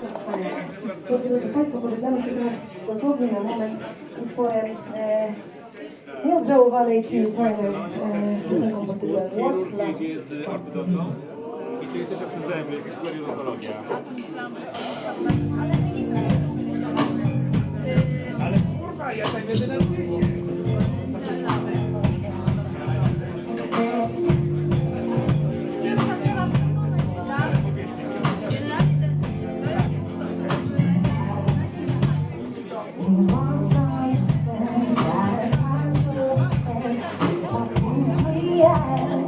To wspaniale. Drodzy Państwo, pożegnamy się teraz dosłownie na moment utworem e, nieodżałowanej Kim Turner, e, piosenką pod tytułem What's Love? Z ortodontą i czyli też akcyzem, jakaś periodontologia. Ale kurwa, ja tak jedyna w yeah.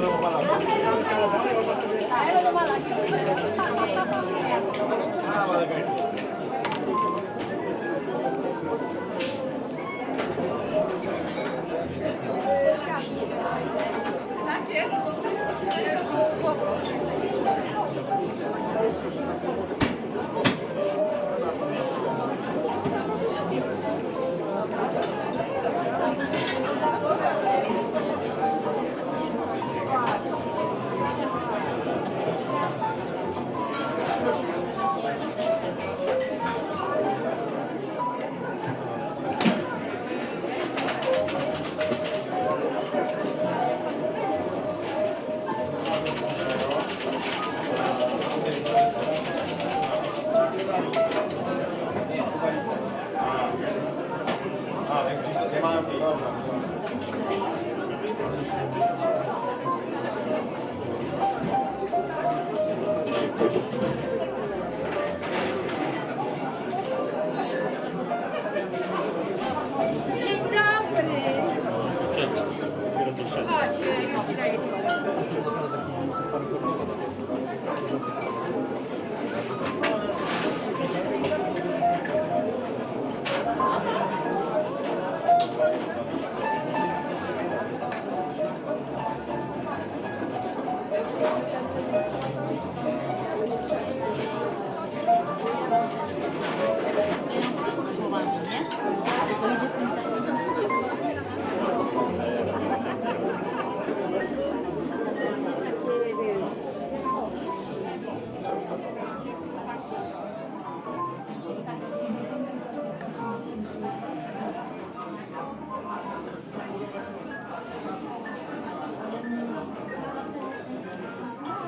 のまま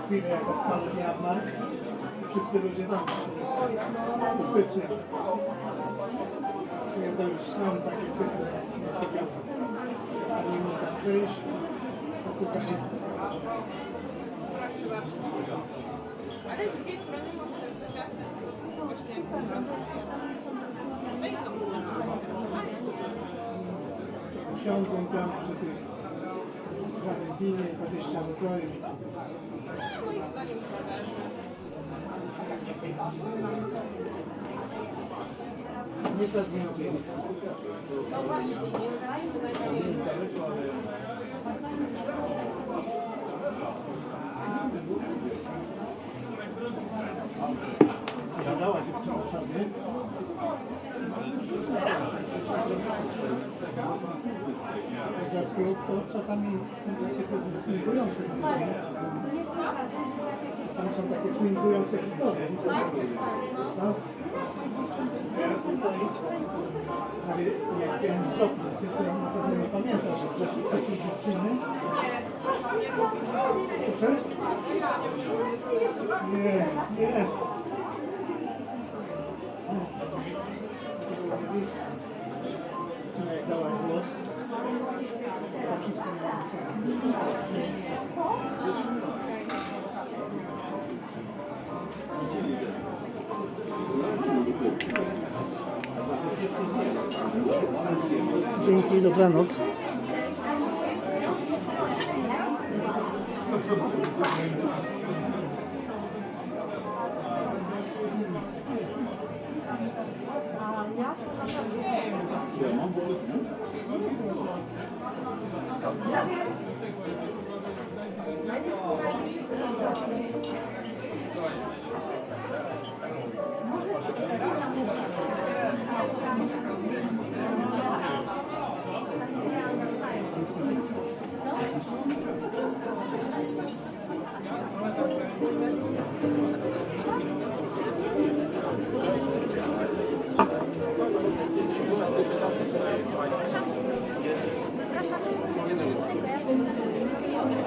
Chwilę jako pan jarmark. Wszyscy ludzie tam bezpiecznie. Ja to już znam takie cyfry, jak powiedziałem. Ale nie można przejść. A tutaj Ale z drugiej strony może też zadziałać w sposób właśnie wejdą zainteresowani. usiądą tam przy tych żadnej winie, 20 rodzajów. Moim zdaniem zależy. Nie tak nie robię. No właśnie, nie trajmy najbardziej. Gadała dziewczyna sobie. Teraz to czasami są takie twingujące historie. Czasami są takie twingujące historie. No. Ale jak w stopniu, ty sobie na pewno nie pamiętasz, że przeszli takie dziewczyny. Nie, nie. Dzięki, dobranoc. A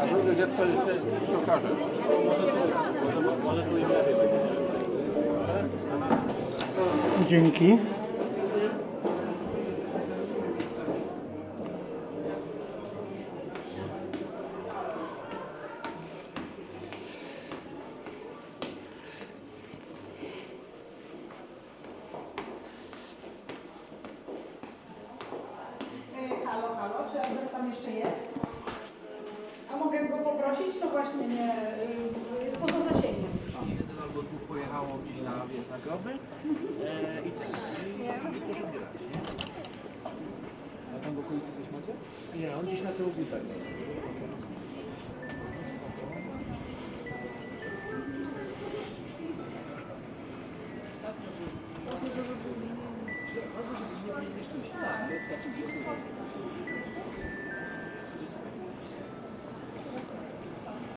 drugie dziecko jeszcze się okaże. Dzięki. Halo, halo, czy Albert tam jeszcze jest? Poprosić? No właśnie nie, y, jest poza zasięgiem. Jeden albo dwóch pojechało gdzieś na, wiesz, na groby e, i nie poszedł grać, nie? A tam w okolicy coś macie? Nie, on gdzieś na tyłu tak.